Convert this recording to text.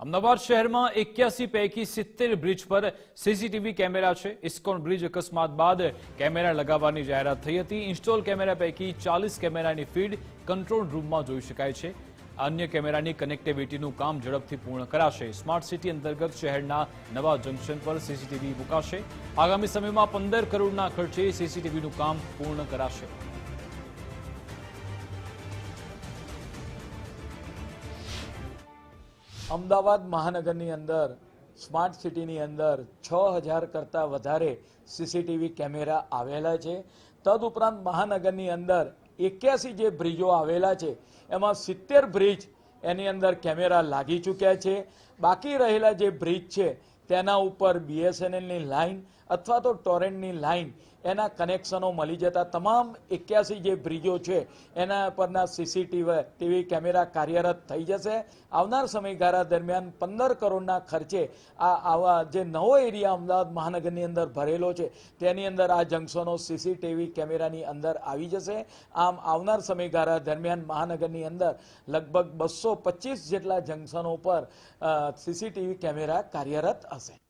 અમદાવાદ શહેરમાં એક્યાસી પૈકી સિત્તેર બ્રિજ પર સીસીટીવી કેમેરા છે. ઇસ્કોન બ્રિજ અકસ્માત બાદ કેમેરા લગાવવાની જાહેરાત થઈ હતી. ઇન્સ્ટોલ કેમેરા પૈકી ચાલીસ કેમેરાની ફીડ કંટ્રોલ રૂમમાં જોઈ શકાય છે. અન્ય કેમેરાની કનેક્ટિવિટીનું કામ ઝડપથી પૂર્ણ કરાશે. સ્માર્ટ સિટી અંતર્ગત શહેરના નવા જંકશન પર સીસીટીવી મુકાશે. આગામી સમયમાં પંદર કરોડના ખર્ચે સીસીટીવીનું કામ પૂર્ણ કરાશે. અમદાવાદ મહાનગરની અંદર, સ્માર્ટ સિટીની અંદર છ હજાર કરતાં વધારે સીસીટીવી કેમેરા આવેલા છે. તદુપરાંત મહાનગરની અંદર એક્યાસી જે બ્રિજો આવેલા છે, એમાં સિત્તેર બ્રિજ એની અંદર કેમેરા લાગી ચૂક્યા છે. બાકી રહેલા જે બ્રિજ છે તેના ઉપર બીએસએનએલની લાઇન અથવા તો ટોરેન્ટની લાઇન એના કનેક્શનો મળી જતા તમામ એક્યાસી જે બ્રિજો છે એના પરના સીસીટીવી ટીવી કેમેરા કાર્યરત થઈ જશે. આવનાર સમયગાળા દરમિયાન પંદર કરોડના ખર્ચે આ આવા જે નવો એરિયા અમદાવાદ મહાનગરની અંદર ભરેલો છે તેની અંદર આ જંકશનો સીસીટીવી કેમેરાની અંદર આવી જશે. આમ આવનાર સમયગાળા દરમિયાન મહાનગરની અંદર લગભગ બસો જેટલા જંકશનો પર સીસીટીવી કેમેરા કાર્યરત હશે せん。